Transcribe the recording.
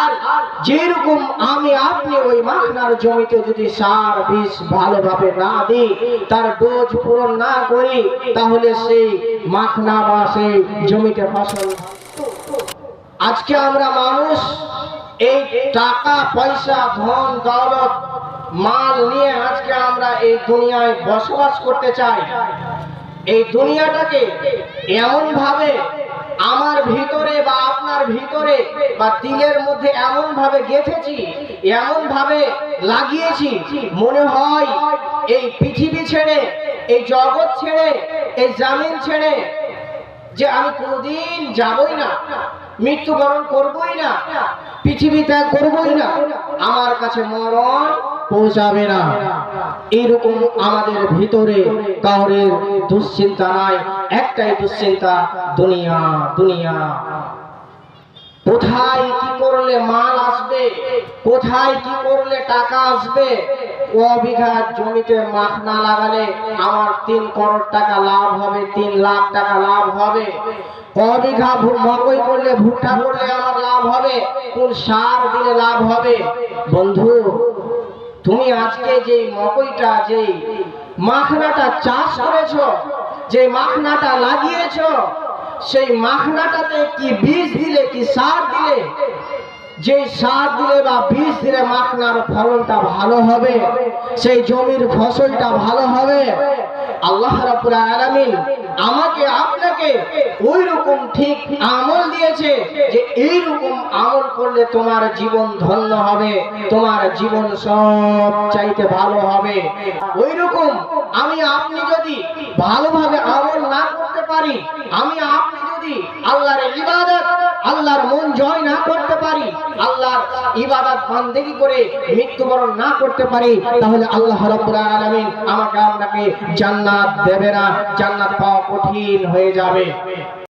আর যেরকম আমি আপনি ওই মাখনার জমিতে যদি সার বিষ ভালোভাবে না দিই, তার ডোজ পূরণ না করি, তাহলে সেই মাখনা বা সেই জমিতে ফসল আজকে আমরা মানুষ এই টাকা, পয়সা, ধন, দৌলত, মাল নিয়ে আজকে আমরা এই দুনিয়ায় বসবাস করতে চাই। এই দুনিয়াটাকে এমন ভাবে আমার ভিতরে বা আপনার ভিতরে বা দিলের মধ্যে এমন ভাবে গেঁথেছি, এমন ভাবে লাগিয়েছি, মনে হয় এই পৃথিবী ছেড়ে, এই জগৎ ছেড়ে, এই জামিন ছেড়ে যে আমি কোনোদিন যাবই না, মৃত্যুবরণ করবই না, পৃথিবী ত্যাগ করবই না, আমার কাছে মরণ পৌঁছাবে না। এইরকম আমাদের ভিতরে কাউরের দুশ্চিন্তা নাই, একটাই দুশ্চিন্তা, দুনিয়া দুনিয়া। কোথায় কি করলে মাল আসবে? কোথায় কি করলে টাকা আসবে? বিঘা জমিতে মাছ না লাগালে আমার তিন করোড় টাকা লাভ হবে, তিন লাখ টাকা লাভ হবে। বিঘা মকই করলে, ভুট্টা করলে আমার লাভ হবে কোন সার দিলে লাভ হবে। বন্ধু তুমি আজকে যে মকইটা, যে মাখনাটা চাষ করেছ, যে মাখনাটা লাগিয়েছ, সেই মাখনাটাতে কি বীজ দিলে, কি সার দিলে? যে সার দিলে বা বীজ দিলে মাখনার ফলনটা ভালো হবে, সেই জমির ফসলটা ভালো হবে। আল্লাহ রাব্বুল আলামিন আমাকে আপনাকে ওই রকম ঠিক আমল দিয়েছে যে এই রকম আমল করলে তোমার জীবন ধন্য হবে, তোমার জীবন সব চাইতে ভালো হবে। ওই রকম আমি আপনি যদি ভালোভাবে আমল না করতে পারি, আমি আপনি যদি আল্লাহর ইবাদত, আল্লাহর মন জয় না করতে পারি, আল্লাহর ইবাদত বান্দেগি করে মৃত্যুবরণ না করতে পারি, তাহলে আল্লাহ রাব্বুল আলামিন আমাকে আপনাকে জান্নাত দেবে না, জান্নাত পাওয়া কঠিন হয়ে যাবে।